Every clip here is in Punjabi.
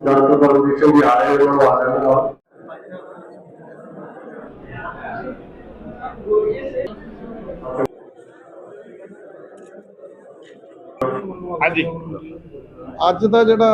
ਡਾਕਟਰ ਬਲਵੀਰ ਸਿੰਘ ਜੀ ਆ ਰਹੇ ਉਹਨਾਂ ਨੂੰ ਆ ਰਹੇ ਨਾਲ ਹਾਂਜੀ। ਅੱਜ ਦਾ ਜਿਹੜਾ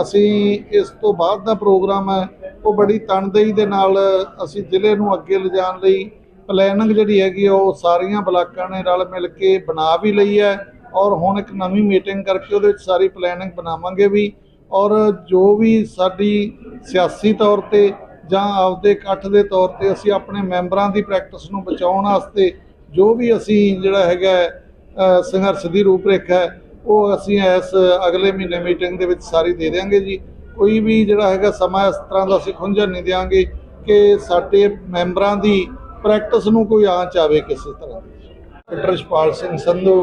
ਅਸੀਂ ਇਸ ਤੋਂ ਬਾਅਦ ਦਾ ਪ੍ਰੋਗਰਾਮ ਹੈ ਉਹ ਬੜੀ ਤਨਦੇਹੀ ਦੇ ਨਾਲ ਅਸੀਂ ਜ਼ਿਲ੍ਹੇ ਨੂੰ ਅੱਗੇ ਲਿਜਾਣ ਲਈ ਪਲੈਨਿੰਗ ਜਿਹੜੀ ਹੈਗੀ ਆ, ਉਹ ਸਾਰੀਆਂ ਬਲਾਕਾਂ ਨੇ ਰਲ ਮਿਲ ਕੇ ਬਣਾ ਵੀ ਲਈ ਹੈ ਔਰ ਹੁਣ ਇੱਕ ਨਵੀਂ ਮੀਟਿੰਗ ਕਰਕੇ ਉਹਦੇ ਵਿੱਚ ਸਾਰੀ ਪਲੈਨਿੰਗ ਬਣਾਵਾਂਗੇ ਵੀ। ਔਰ ਜੋ ਵੀ ਸਾਡੀ ਸਿਆਸੀ ਤੌਰ ਤੇ ਜਾਂ ਆਪਦੇ ਇਕੱਠ ਦੇ ਤੌਰ ਤੇ ਅਸੀਂ ਆਪਣੇ ਮੈਂਬਰਾਂ ਦੀ ਪ੍ਰੈਕਟਿਸ ਨੂੰ ਬਚਾਉਣ ਵਾਸਤੇ ਜੋ ਵੀ ਅਸੀਂ ਜਿਹੜਾ ਹੈਗਾ ਸੰਘਰਸ਼ ਦੀ ਰੂਪਰੇਖਾ ਉਹ ਅਸੀਂ ਇਸ ਅਗਲੇ ਮਹੀਨੇ ਮੀਟਿੰਗ ਦੇ ਵਿੱਚ ਸਾਰੀ ਦੇ ਦਿਆਂਗੇ ਜੀ। ਕੋਈ ਵੀ ਜਿਹੜਾ ਹੈਗਾ ਸਮਾਂ ਇਸ ਤਰ੍ਹਾਂ ਦਾ ਅਸੀਂ ਖੁੰਝਣ ਨਹੀਂ ਦਿਆਂਗੇ ਕਿ ਸਾਡੇ ਮੈਂਬਰਾਂ ਦੀ ਪ੍ਰੈਕਟਿਸ ਨੂੰ ਕੋਈ ਆਂਚ ਆਵੇ ਕਿਸੇ ਤਰ੍ਹਾਂ ਦੀ। ਡਾਕਟਰ ਸ਼ਪਾਲ ਸਿੰਘ ਸੰਧੂ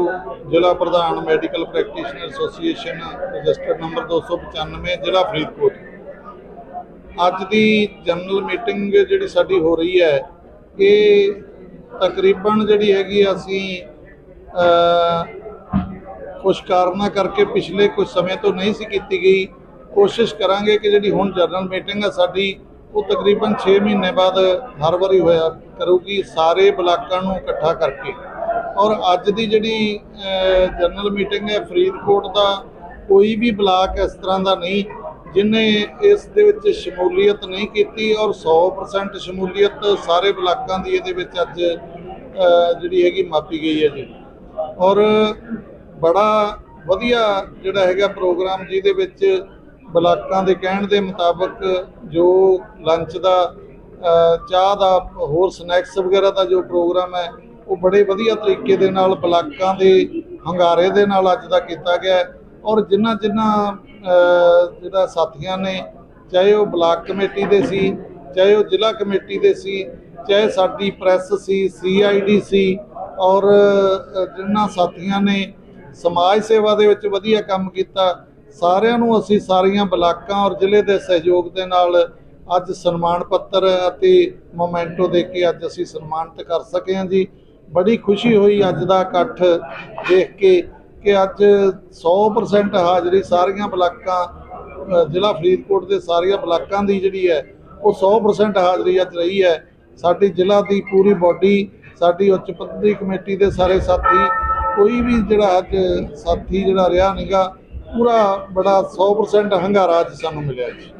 ਜ਼ਿਲ੍ਹਾ ਪ੍ਰਧਾਨ medical practitioner association registered number 295 ਜ਼ਿਲ੍ਹਾ ਫਰੀਦਕੋਟ। ਅੱਜ ਦੀ ਜਨਰਲ ਮੀਟਿੰਗ ਜਿਹੜੀ ਸਾਡੀ ਹੋ ਰਹੀ ਹੈ ਇਹ ਤਕਰੀਬਨ ਜਿਹੜੀ ਹੈਗੀ ਅਸੀਂ ਅ, ਕੁਝ ਕਾਰਨਾਂ ਕਰਕੇ ਪਿਛਲੇ ਕੁਝ ਸਮੇਂ ਤੋਂ ਨਹੀਂ ਸੀ ਕੀਤੀ ਗਈ। ਕੋਸ਼ਿਸ਼ ਕਰਾਂਗੇ ਕਿ ਜਿਹੜੀ ਹੁਣ ਜਨਰਲ ਮੀਟਿੰਗ ਹੈ ਸਾਡੀ ਉਹ ਤਕਰੀਬਨ 6 ਮਹੀਨੇ ਬਾਅਦ ਹਰ ਵਾਰੀ ਹੋਇਆ ਕਰੂਗੀ ਸਾਰੇ ਬਲਾਕਾਂ ਨੂੰ ਇਕੱਠਾ ਕਰਕੇ। ਔਰ ਅੱਜ ਦੀ ਜਿਹੜੀ ਜਨਰਲ ਮੀਟਿੰਗ ਹੈ ਫਰੀਦਕੋਟ ਦਾ, ਕੋਈ ਵੀ ਬਲਾਕ ਇਸ ਤਰ੍ਹਾਂ ਦਾ ਨਹੀਂ ਜਿਨੇ ਇਸ ਦੇ ਵਿੱਚ ਸ਼ਮੂਲੀਅਤ ਨਹੀਂ ਕੀਤੀ ਔਰ 100% ਸ਼ਮੂਲੀਅਤ ਸਾਰੇ ਬਲਾਕਾਂ ਦੀ ਇਹਦੇ ਵਿੱਚ ਅੱਜ ਜਿਹੜੀ ਹੈਗੀ ਮਾਪੀ ਗਈ ਹੈ ਜੀ। ਔਰ ਬੜਾ ਵਧੀਆ ਜਿਹੜਾ ਹੈਗਾ ਪ੍ਰੋਗਰਾਮ ਜਿਹਦੇ ਵਿੱਚ ਬਲਾਕਾਂ ਦੇ ਕਹਿਣ ਦੇ ਮੁਤਾਬਕ ਜੋ ਲੰਚ ਦਾ ਚਾਹ ਦਾ, ਹੋਰ ਸਨੈਕਸ ਵਗੈਰਾ ਦਾ ਜੋ ਪ੍ਰੋਗਰਾਮ ਹੈ ਉਹ ਬੜੇ ਵਧੀਆ ਤਰੀਕੇ ਦੇ ਨਾਲ ਬਲਾਕਾਂ ਦੇ ਹੰਗਾਰੇ ਦੇ ਨਾਲ ਅੱਜ ਦਾ ਕੀਤਾ ਗਿਆ ਔਰ ਜਿਨ੍ਹਾਂ ਜਿਨ੍ਹਾਂ ਜਿਹੜਾ ਸਾਥੀਆਂ ਨੇ, ਚਾਹੇ ਉਹ ਬਲਾਕ ਕਮੇਟੀ ਦੇ ਸੀ, ਚਾਹੇ ਉਹ ਜ਼ਿਲ੍ਹਾ ਕਮੇਟੀ ਦੇ ਸੀ, ਚਾਹੇ ਸਾਡੀ ਪ੍ਰੈਸ ਸੀ ਸੀਆਈਡੀ ਸੀ, ਔਰ ਜਿਨ੍ਹਾਂ ਸਾਥੀਆਂ ਨੇ ਸਮਾਜ ਸੇਵਾ ਦੇ ਵਿੱਚ ਵਧੀਆ ਕੰਮ ਕੀਤਾ, ਸਾਰਿਆਂ ਨੂੰ ਅਸੀਂ ਸਾਰੀਆਂ ਬਲਾਕਾਂ ਔਰ ਜ਼ਿਲ੍ਹੇ ਦੇ ਸਹਿਯੋਗ ਦੇ ਨਾਲ ਅੱਜ ਸਨਮਾਨ ਪੱਤਰ ਅਤੇ ਮੋਮੈਂਟੋ ਦੇ ਕੇ ਅੱਜ ਅਸੀਂ ਸਨਮਾਨਿਤ ਕਰ ਸਕੇ ਹਾਂ ਜੀ। ਬੜੀ ਖੁਸ਼ੀ ਹੋਈ ਅੱਜ ਦਾ ਇਕੱਠ ਦੇਖ ਕੇ ਕਿ ਅੱਜ 100% ਹਾਜ਼ਰੀ ਸਾਰੀਆਂ ਬਲਾਕਾਂ ਜ਼ਿਲ੍ਹਾ ਫਰੀਦਕੋਟ ਦੇ ਸਾਰੀਆਂ ਬਲਾਕਾਂ ਦੀ ਜਿਹੜੀ ਹੈ, ਉਹ 100% ਹਾਜ਼ਰੀ ਅੱਜ ਰਹੀ ਹੈ। ਸਾਡੀ ਜ਼ਿਲ੍ਹਾ ਦੀ ਪੂਰੀ ਬਾਡੀ, ਸਾਡੀ ਉੱਚ ਪੱਧਰੀ ਕਮੇਟੀ ਦੇ ਸਾਰੇ ਸਾਥੀ, ਕੋਈ ਵੀ ਜਿਹੜਾ ਅੱਜ ਸਾਥੀ ਜਿਹੜਾ ਰਿਹਾ ਨੀਗਾ, ਪੂਰਾ ਬੜਾ 100% ਹੰਗਾਰਾ ਅੱਜ ਸਾਨੂੰ ਮਿਲਿਆ ਜੀ।